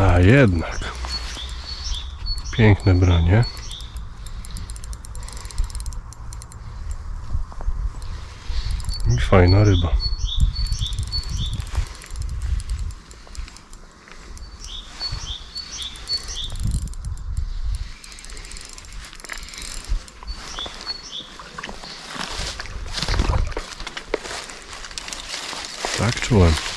A jednak. Piękne branie. I fajna ryba. Tak czułem.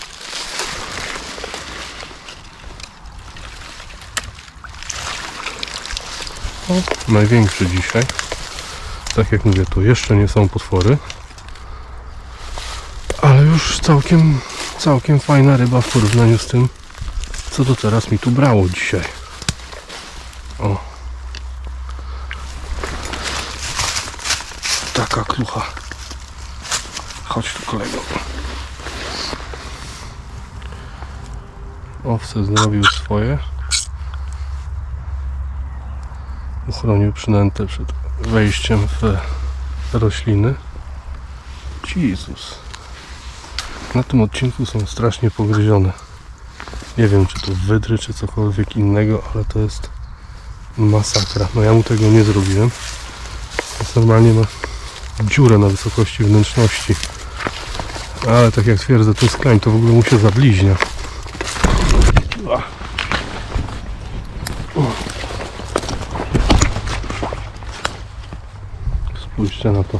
O, największy dzisiaj. Tak jak mówię, to jeszcze nie są potwory. Ale już całkiem, całkiem fajna ryba w porównaniu z tym, co to teraz mi tu brało dzisiaj. O. Taka klucha. Chodź tu kolego. Owce zrobił swoje. Uchronił przynętę przed wejściem w rośliny. Jezus. Na tym odcinku są strasznie pogryzione. Nie wiem, czy to wydry, czy cokolwiek innego, ale to jest masakra. No ja mu tego nie zrobiłem. Jest normalnie ma dziurę na wysokości wnętrzności. Ale tak jak twierdzę, to jest klań, to w ogóle mu się zabliźnia. Spójrzcie na to.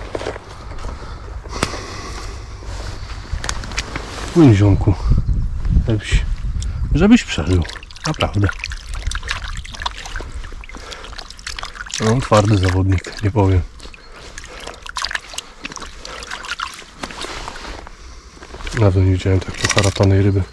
Płyń ziomku. Żebyś, żebyś przeżył. Naprawdę. No, twardy zawodnik, nie powiem. Dawno nie widziałem tak poharatanej ryby.